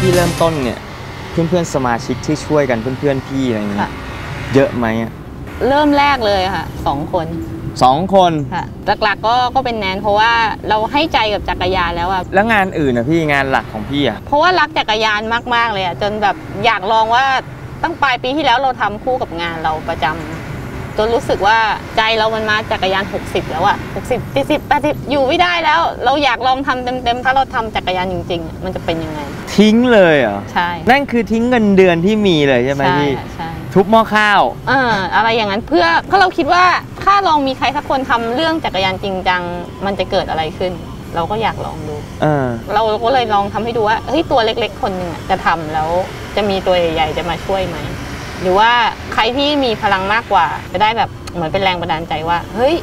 ตอนที่พี่เริ่มต้นเนี่ยเพื่อนๆสมาชิกที่ช่วยกันเพื่อนๆพี่อะไรอย่างเงี้ค่ะยเยอะไหมอะเริ่มแรกเลยค่ะสองคนสองคน ค่ะ หลักๆก็ก็เป็นแนนเพราะว่าเราให้ใจกับจักรยานแล้วอะแล้วงานอื่นนะพี่งานหลักของพี่อะเพราะว่ารักจักรยานมากๆเลยอะจนแบบอยากลองว่าตั้งปลายปีที่แล้วเราทำคู่กับงานเราประจำ จนรู้สึกว่าใจเรามันมาจักรยาน 60 แล้วอะ60 70 80 อยู่ไม่ได้แล้ว เราอยากลองทำเต็มๆ ถ้าเราทำจักรยานจริงๆอะมันจะเป็นยังไง ทิ้งเลยเหรอ ใช่ นั่นคือทิ้งเงินเดือนที่มีเลยใช่ไหมใช่พี่ค่ะใช่ทุบหม้อข้าวเอออะไรอย่างนั้นเพื่อเพราะเราคิดว่าถ้าลองมีใครสักคนทำเรื่องจักรยานจริงจังมันจะเกิดอะไรขึ้น เราก็อยากลองดูเออเราก็เลยลองทำให้ดูว่าเฮ้ยตัวเล็ก ๆ คนหนึ่งอะจะทำแล้วจะมีตัวใหญ่ๆจะมาช่วยไหม หรือว่าใครที่มีพลังมากกว่าจะได้แบบเหมือนเป็นแรงบันดาลใจว่า เฮ้ย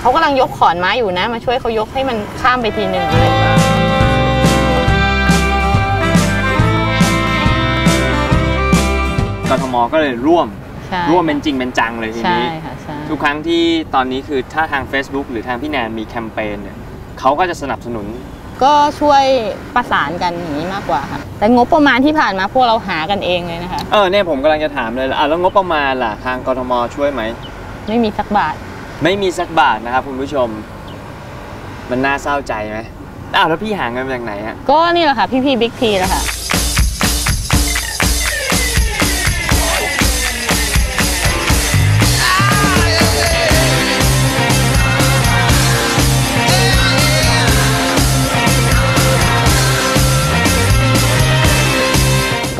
เขากำลังยกขอนไม้อยู่นะ มาช่วยเขายกให้มันข้ามไปทีหนึ่งอะไรอย่างเงี้ยกทมก็เลยร่วมใช่ร่วมเป็นจริงเป็นจังเลยทีใช่นี้ค่ะใช่ทุกครั้งที่ตอนนี้คือถ้าทาง Facebook หรือทางพี่แนนมีแคมเปญเนี่ยเขาก็จะสนับสนุน ก็ช่วยประสานกันอย่างนี้มากกว่าค่ะ แต่งบประมาณที่ผ่านมาพวกเราหากันเองเลยนะคะ เออเนี่ยผมกำลังจะถามเลยอะแล้วงบประมาณล่ะทางกทมช่วยไหม ไม่มีสักบาท ไม่มีสักบาทนะครับคุณผู้ชม มันน่าเศร้าใจไหมอ้าวแล้วพี่หาเงินมาจากไหนฮะก็นี่แหละค่ะพี่พี่บิ๊กทีแหละค่ะ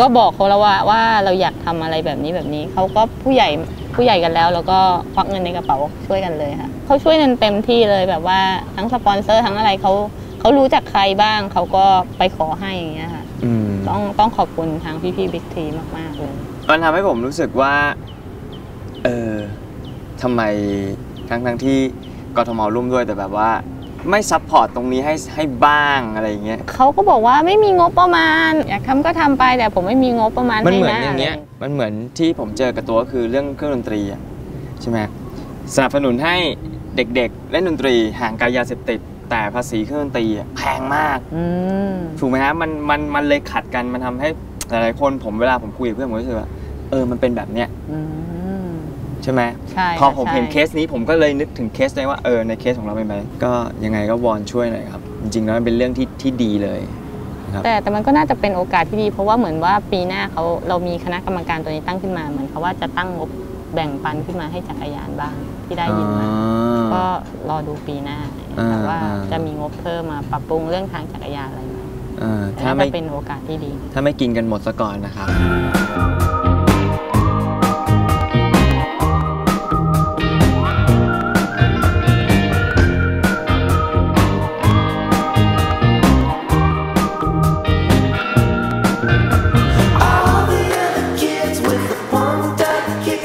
ก็บอกเขาแล้วว่าว่าเราอยากทำอะไรแบบนี้แบบนี้เขาก็ผู้ใหญ่ผู้ใหญ่กันแล้ว แล้วก็ควักเงินในกระเป๋าช่วยกันเลยค่ะเขาช่วยกันเต็มที่เลยแบบว่าทั้งสปอนเซอร์ทั้งอะไรเขาเขารู้จักใครบ้างเขาก็ไปขอให้อย่างเงี้ยค่ะอืมต้องต้องขอบคุณทางพี่พี่บิ๊กทีมากๆเลยมันทำให้ผมรู้สึกว่าเออทำไมทั้งทั้งที่กทมร่วมด้วยแต่แบบว่า ไม่ซัพพอร์ตตรงนี้ให้ให้บ้างอะไรอย่างเงี้ยเขาก็บอกว่าไม่มีงบประมาณอยากทำก็ทำไปแต่ผมไม่มีงบประมาณมันให้เหมือนนะอย่างเงี้ยะไรมันเหมือนที่ผมเจอกับตัวก็คือเรื่องเครื่องดนตรีอะใช่ไหมสนับสนุนให้เด็กๆเล่นดนตรีห่างไกลยาเสพติดแต่ภาษีเครื่องดนตรีอะแพงมากอืมถูกไหมฮะมันมันมันเลยขัดกันมันทำให้หลายๆคนผมเวลาผมคุยกับเพื่อนผมรู้สึกว่าเออมันเป็นแบบเนี้ยอืม ใช่ไหมใช่พอค่ะผมใช่เห็นเคสนี้ผมก็เลยนึกถึงเคสเลยว่าเออในเคสของเราเป็นไหมก็ยังไงก็วอนช่วยหน่อยครับ จริงๆแล้วมันเป็นเรื่องที่ที่ดีเลยแต่แต่มันก็น่าจะเป็นโอกาสที่ดี เพราะว่าเหมือนว่าปีหน้าเขาเรามีคณะกรรมการตัวนี้ตั้งขึ้นมาเหมือนเขาว่าจะตั้งงบแบ่งปันขึ้นมาให้จักรยานบ้างที่ได้ยินมาก็รอดูปีหน้าอ่าแต่ว่าอ่าจะมีงบเพิ่มมาปรับปรุงเรื่องทางจักรยานอะไรไหมเออแต่ถ้าน่าไม่จะเป็นโอกาสที่ดี ถ้าไม่กินกันหมดซะก่อนนะครับ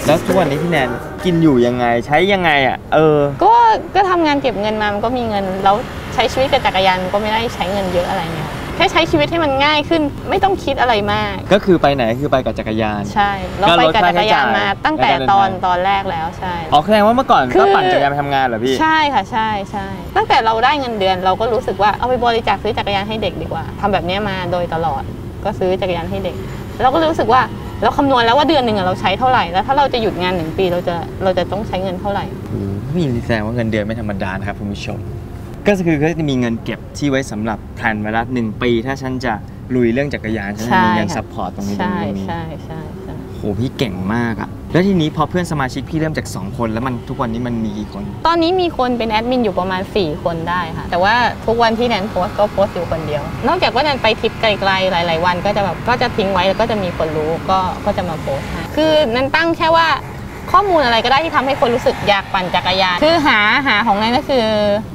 แล้วทุกวันนี้พี่แนนกินอยู่ยังไงใช้ยังไงอะ เออ ก็ก็ทำงานเก็บเงินมามันก็มีเงิน แล้วใช้ชีวิตกับจักรยานมันก็ไม่ได้ใช้เงินเยอะอะไรเงี้ยแค่ใช้ชีวิตให้มันง่ายขึ้นไม่ต้องคิดอะไรมาก ก็คือไปไหนคือไปกับจักรยาน ใช่ เราก็ไปลดกับค่าจักรยานใช้จ่ายมาตั้งแต่ในการเดินตอนทางตอนแรกแล้วใช่ อ๋อแสดงว่าเมื่อก่อนคือก็ปั่นจักรยานไปทำงานเหรอพี่ ใช่ค่ะใช่ใช่ตั้งแต่เราได้เงินเดือนเราก็รู้สึกว่าเอาไปบริจาคซื้อจักรยานให้เด็กดีกว่าทำแบบเนี้ยมาโดยตลอดก็ซื้อจักรยานให้เด็ก เราก็รู้สึกว่า เราคำนวณแล้วว่าเดือนหนึ่งอะเราใช้เท่าไหร่แล้วถ้าเราจะหยุดงานหนึ่งปีเราจะเราจะต้องใช้เงินเท่าไหร่พี่ยินดีแสดงว่าเงินเดือนไม่ธรรมดานะครับคุณผู้ชมก็คือก็จะมีเงินเก็บที่ไว้สำหรับแพลนไว้ละหนึ่งปี ถ้าฉันจะลุยเรื่องจักรยานฉันจะมีเงินใช่ค่ะซัพพอร์ตตรงนี้ตรงใช่นี้ตรงนี้ใช่ใช่ใช่โหพี่เก่งมากอะ แล้วทีนี้พอเพื่อนสมาชิกพี่เริ่มจาก 2 คนแล้วมันทุกวันนี้มันมีกี่คน ตอนนี้มีคนเป็นแอดมินอยู่ประมาณ 4 คนได้ค่ะ แต่ว่าทุกวันที่แนนโพสก็โพสอยู่คนเดียว นอกจากว่าแนนไปทริปไกลๆหลาย ๆ วัน ก็จะแบบก็จะทิ้งไว้แล้วก็จะมีคนรู้ก็ก็จะมาโพสคือแนันตั้งแค่ว่า ข้อมูลอะไรก็ได้ที่ทำให้คนรู้สึกอยากปั่นจักรยาน คือหาหาของแนนก็คือ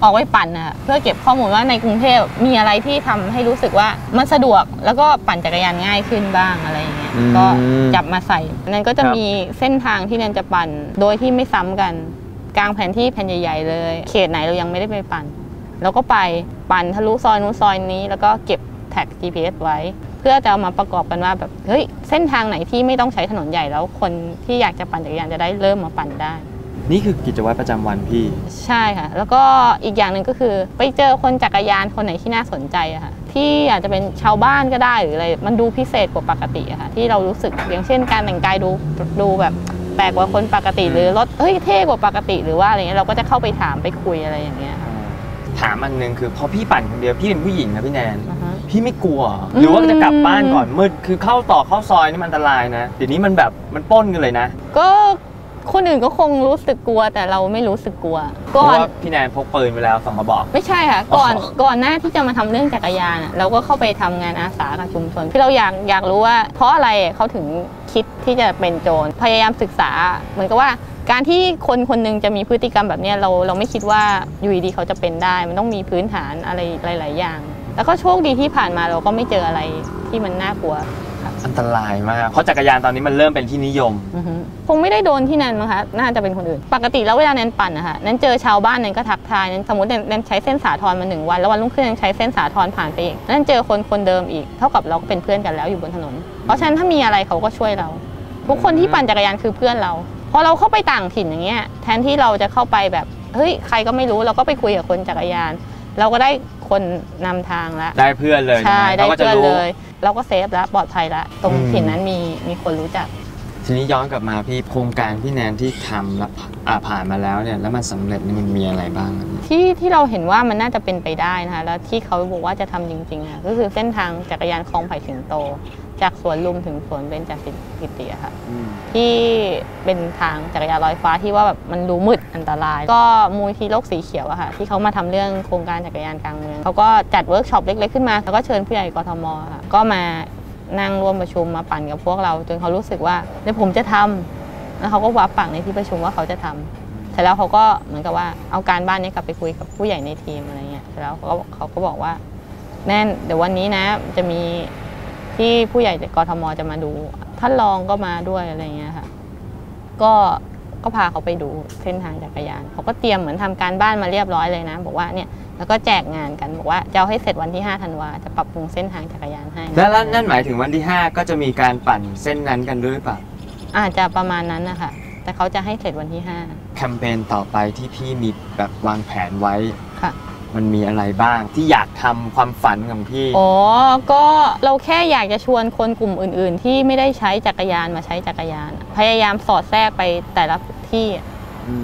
ออกไว้ปั่นนะเพื่อเก็บข้อมูลว่าในกรุงเทพมีอะไรที่ทำให้รู้สึกว่ามันสะดวกแล้วก็ปั่นจักรยานง่ายขึ้นบ้างอะไรอย่างเงี้ยอืมก็จับมาใส่แนนก็จะครับมีเส้นทางที่แนนจะปั่นโดยที่ไม่ซ้ำกันกลางแผนที่แผ่นใหญ่ ๆ เลย เขตไหนเรายังไม่ได้ไปปั่นเราก็ไปปั่นทะลุซอยนู้นซอยนี้ แล้วก็เก็บแท็ก GPS ไว้ เพื่อจะเอามาประกอบกันว่าแบบเฮ้ยเส้นทางไหนที่ไม่ต้องใช้ถนนใหญ่แล้วคนที่อยากจะปั่นจักรยานจะได้เริ่มมาปั่นได้ นี่คือกิจวัตรประจำวันพี่ใช่ค่ะ แล้วก็อีกอย่างหนึ่งก็คือไปเจอคนจักรยานคนไหนที่น่าสนใจอะค่ะที่อาจจะเป็นชาวบ้านก็ได้หรืออะไรมันดูพิเศษกว่าปกติอะค่ะที่เรารู้สึกอย่างเช่น การแต่งกายดูดูแบบแปลกกว่าคนปกติหรือรถเฮ้ยเท่กว่าปกติหรือว่าอะไรเงี้ยเราก็จะเข้าไปถามไปคุยอะไรอย่างเงี้ยค่ะถามอันหนึงคือพอพี่ปั่นคนเดียวพี่เป็นผู้หญิงนะพี่แนนอ่าฮะ พี่ไม่กลัวอืมหรือว่าจะกลับบ้านก่อนมืดคือเข้าต่อเข้าซอยนี่มันอันตรายนะเดี๋ยวนี้มันแบบมันปล้นกันเลยนะ ก็คนอื่นก็คงรู้สึกกลัวแต่เราไม่รู้สึกกลัวเพก่อราะนว่าพี่แนนพกปืนไปแล้วสองกระบอก ไม่ใช่ค่ะ ก่อนอ๋อก่อนหน้าที่จะมาทำเรื่องจักรยานอะเราก็เข้าไปทำงานอาสากับชุมชนที่เราอยากอยากรู้ว่า เพราะอะไรเขาถึงคิดที่จะเป็นโจรพยายามศึกษา เหมือนกับว่าการที่คนคนหนึงจะมีพฤติกรรมแบบเนี้ยเราเราไม่คิดว่าอยู่ดีๆเขาจะเป็นได้ มันต้องมีพื้นฐานอะไรหลาย ๆ อย่าง แล้วก็โชคดีที่ผ่านมาเราก็ไม่เจออะไรที่มันน่ากลัวอันตรายมาก เพราะจักรยานตอนนี้มันเริ่มเป็นที่นิยมอือฮึคงไม่ได้โดนที่นั่นมั้งคะ น่าจะเป็นคนอื่น ปกติแล้วเวลาแนนปั่นนะคะแนนเจอชาวบ้านแนนก็ทักทายแนนสมมติแนนแนนใช้เส้นสาทรมาหนึ่งวัน แล้ววันรุ่งขึ้นแนนใช้เส้นสาทรผ่านไปอีกแล้วแนนเจอคนคนเดิมอีก เท่ากับเราก็เป็นเพื่อนกันแล้วอยู่บนถนน เพราะฉะนั้นถ้ามีอะไรเขาก็ช่วยเรา ทุกคนที่ปั่นจักรยานคือเพื่อนเรา พอเราเข้าไปต่างถิ่นอย่างเงี้ย แทนที่เราจะเข้าไปแบบ เฮ้ย ใครก็ไม่รู้ เราก็ไปคุยกับคนจักรยาน เราก็ได้คนนำทางแล้วได้เพื่อนเลยนะใช่ได้ขาก็จะเพื่อนรู้เลย เราก็เซฟแล้วปลอดภัยแล้วตรงอืมถิ่นนั้นมีมีคนรู้จัก ทีนี้ย้อนกลับมาพี่โครงการพี่แนนที่ทำแล้วอ่าผ่านมาแล้วเนี่ยแล้วมันสำเร็จนี่มันมีอะไรบ้างครับที่ที่เราเห็นว่ามันน่าจะเป็นไปได้นะคะแล้วที่เขาบอกว่าจะทำจริงๆอะก็คือเส้นทางจักรยานคลองไผ่สิงโต จากสวนลุมถึงสวนเบญจกิติอะค่ะที่เป็นทางจักรยานลอยฟ้าที่ว่าแบบมันดูมืดอันตราย ก็มูลที่โลกสีเขียวอะค่ะที่เขามาทำเรื่องโครงการจักรยานกลางเมืองเขาก็จัดเวิร์กช็อปเล็กๆขึ้นมาแล้วก็เชิญผู้ใหญ่กทมอะค่ะก็มา นั่งร่วมประชุมมาปั่นกับพวกเรา จนเขารู้สึกว่าเดี๋ยวผมจะทำแล้วเขาก็วับปากในที่ประชุมว่าเขาจะทำเสร็จแล้วเขาก็เหมือนกับว่าเอาการบ้านนี้กลับไปคุยกับผู้ใหญ่ในทีมอะไรเงี้ยเสร็จแล้วเขาก็เขาก็บอกว่าแน่นเดี๋ยววันนี้นะ จะมีที่ผู้ใหญ่จากกทมจะมาดูท่านรองก็มาด้วยอะไรเงี้ยค่ะ ก็ก็พาเขาไปดูเส้นทางจักรยานเขาก็เตรียมเหมือนทำการบ้านมาเรียบร้อยเลยนะ บอกว่าเนี่ยแล้วก็แจกงานกันบอกว่าจะเอาให้เสร็จวันที่5ธันวาจะปรับปรุงเส้นทางจักรยาน แล้วแล้วนั่นหมายถึงวันที่ 5 ก็จะมีการปั่นเส้นนั้นกันด้วยหรือเปล่าอาจจะประมาณนั้นนะคะแต่เขาจะให้เสร็จวันที่ แคมเปญต่อไปที่พี่มีแบบวางแผนไว้ 5 ค่ะ มันมีอะไรบ้างที่อยากทำความฝันของพี่ อ๋อ ก็เราแค่อยากจะชวนคนกลุ่มอื่น ๆ ที่ไม่ได้ใช้จักรยานมาใช้จักรยานพยายามสอดแทรกไปแต่ละที่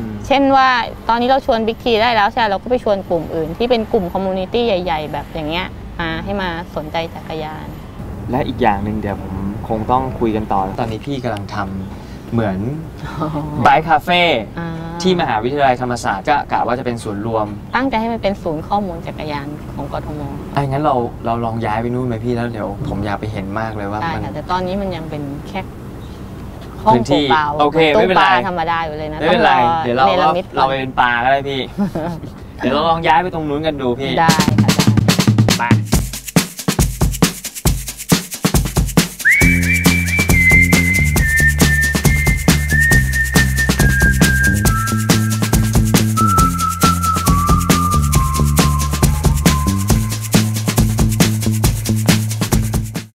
มเช่นว่าตอนนี้เราชวนบิ๊กทีได้แล้วใช่ไหมเราก็ไปชวนกลุ่มอื่น ที่เป็นกลุ่มคอมมูนิตี้ใหญ่ ๆ แบบอย่างเงี้ยมาให้มาสนใจจักรยาน และอีกอย่างหนึ่งเดี๋ยวผมคงต้องคุยกันต่อ ตอนนี้พี่กำลังทำเหมือนไบค์คาเฟ่อ่าที่มหาวิทยาลัยธรรมศาสตร์ก็กะว่าจะเป็นศูนย์รวมตั้งใจให้มันเป็นศูนย์ข้อมูลจักรยานของกทมไอ้งั้นเราเราลองย้ายไปนู่นไหมพี่แล้วเดี๋ยวผมอยากไปเห็นมากเลยว่าได้มัน ค่ะแต่ตอนนี้มันยังเป็นแค่ห้องพื้นที่เปล่าๆโอเคตู้ไม่เป็นปไร ลาธรรมดาอยู่เลยนะไม่เป็นไรต้องอเดี๋ยวเราเนรเรามิตก่เราอนไปเป็นปลาก็ได้พี่ เดี๋ยวเราลองย้ายไปตรงนู้นกันดูพี่ได้ค่ะได้ ไป